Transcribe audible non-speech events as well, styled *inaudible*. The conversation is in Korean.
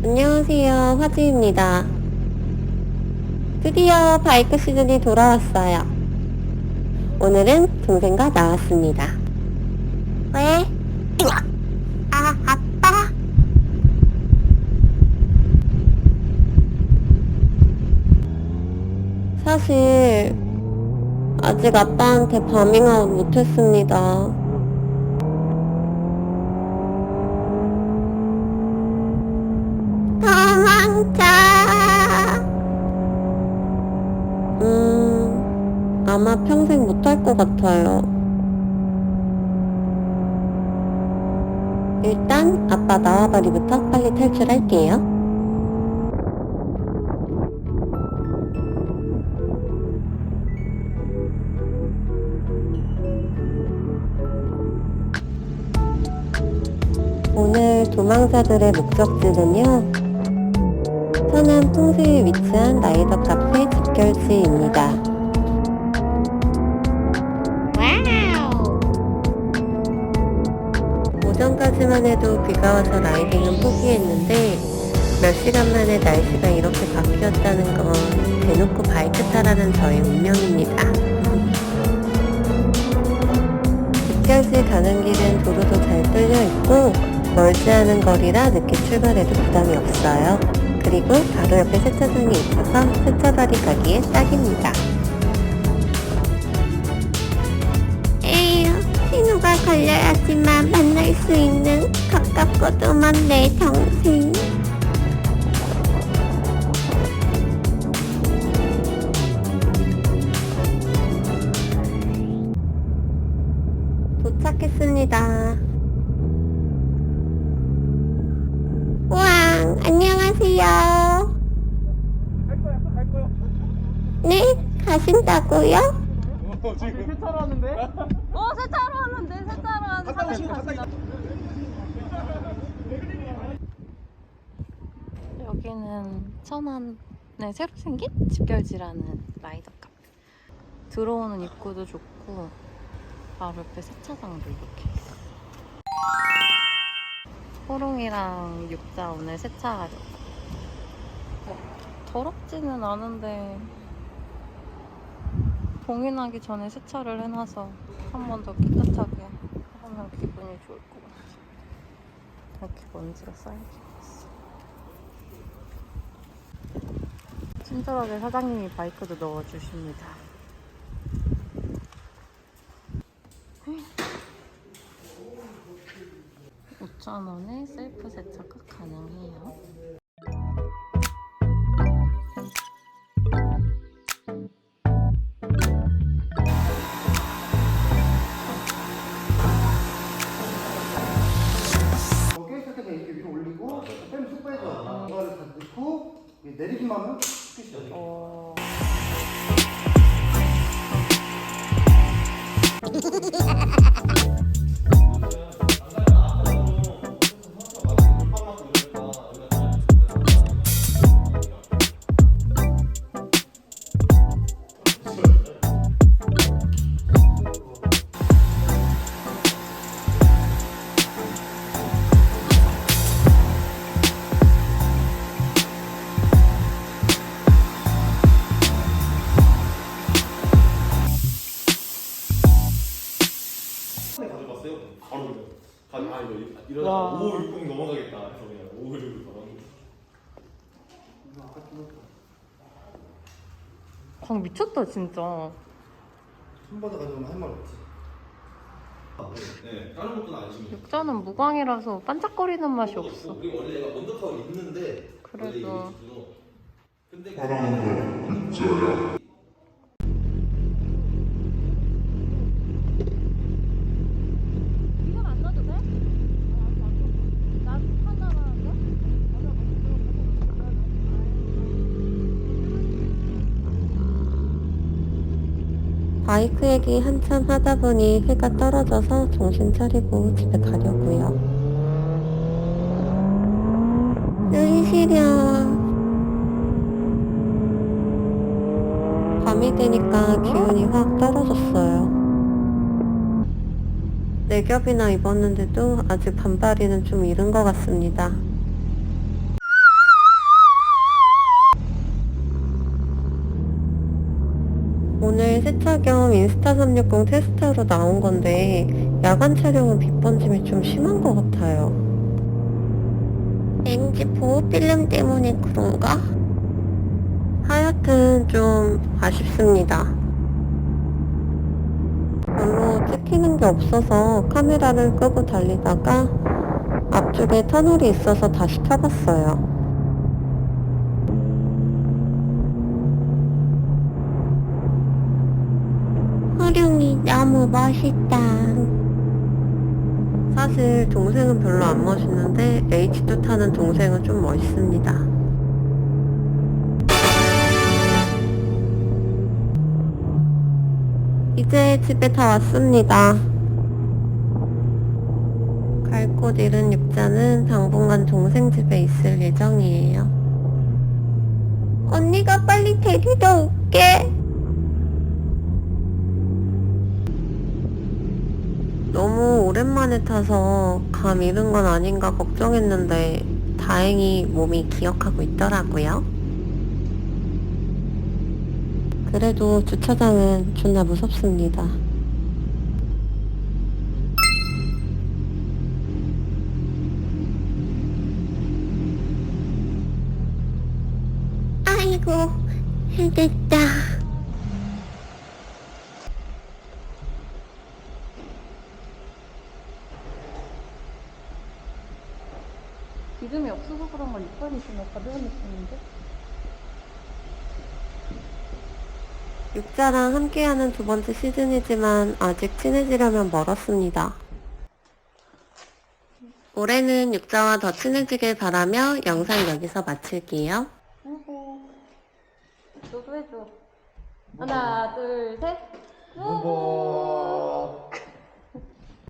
안녕하세요. 화지입니다. 드디어 바이크 시즌이 돌아왔어요. 오늘은 동생과 나왔습니다. 왜? 아, 아빠? 사실 아직 아빠한테 파밍아웃 못했습니다. 도망쳐! 음, 아마 평생 못할 것 같아요. 일단 아빠 나와버리부터 빨리 탈출할게요. 오늘 도망자들의 목적지는요. 서남 통수에 위치한 라이더 카페 집결지입니다. 오전까지만 해도 비가 와서 라이딩은 포기했는데 몇 시간 만에 날씨가 이렇게 바뀌었다는 건 대놓고 바이크 타라는 저의 운명입니다. 집결지 가는 길은 도로도 잘 뚫려 있고 멀지 않은 거리라 늦게 출발해도 부담이 없어요. 그리고 바로 옆에 세차장이 있어서 세차발이 가기에 딱입니다. 에휴, 신호가 걸려야지만 만날 수 있는 가깝고도만 내 동생. 네? 가신다고요? 어, 지금 세차로 하는데? 어 세차로 하는데 세차로 하는데 갔다 오시고 갔다 여기는 천안에 새로 생긴 집결지라는 라이더 카페 들어오는 입구도 좋고 바로 옆에 세차장도 이렇게 있어 호롱이랑 육자 오늘 세차하려고 더럽지는 않은데 봉인하기 전에 세차를 해놔서 한 번 더 깨끗하게 하면 기분이 좋을 것 같아 이렇게 먼지가 쌓이게 있어 친절하게 사장님이 바이크도 넣어주십니다. 5,000원에 셀프 세차가 가능해요. 내리기만 하면 끝이야. 어... 가져갔어 *laughs* 이러다 와. 5560 넘어가겠다. 해서 그냥 5560 받았는데. 광 미쳤다 진짜. 한 번에 가져오면 할 말 없지. 네, 다른 것도 안 심해. 육자는 무광이라서 반짝거리는 맛이 없어. 우리 원래 얘가 먼저하고 있는데 원래 이게 그래도 있어서. 근데 지금 안 넣어도 돼? 나 하나라는데? 바이크 얘기 한참 하다 보니 해가 떨어져서 정신 차리고 집에 가려고요. 으이 시려. 밤이 되니까 기운이 확 떨어졌어요. 네 겹이나 입었는데도 아직 반바리는 좀 이른 것 같습니다. 6360 테스트하러 나온 건데 야간 촬영은 빛 번짐이 좀 심한 것 같아요. 왠지 보호 필름 때문에 그런가? 하여튼 좀 아쉽습니다. 별로 찍히는 게 없어서 카메라를 끄고 달리다가 앞쪽에 터널이 있어서 다시 켜봤어요. 너무 멋있다. 사실 동생은 별로 안 멋있는데 H2 타는 동생은 좀 멋있습니다. 이제 집에 다 왔습니다. 갈 곳 잃은 육자는 당분간 동생 집에 있을 예정이에요. 언니가 빨리 데리러 올게. 오랜만에 타서 감 잃은 건 아닌가 걱정했는데 다행히 몸이 기억하고 있더라고요. 그래도 주차장은 존나 무섭습니다. 아이고, 힘들다. 기름이 없어서 그런가 육반이 좀 가벼운 느낌인데? 육자랑 함께하는 두 번째 시즌이지만 아직 친해지려면 멀었습니다. 올해는 육자와 더 친해지길 바라며 영상 여기서 마칠게요. 아이고. 너도 해줘. 하나, 둘, 셋. 뭐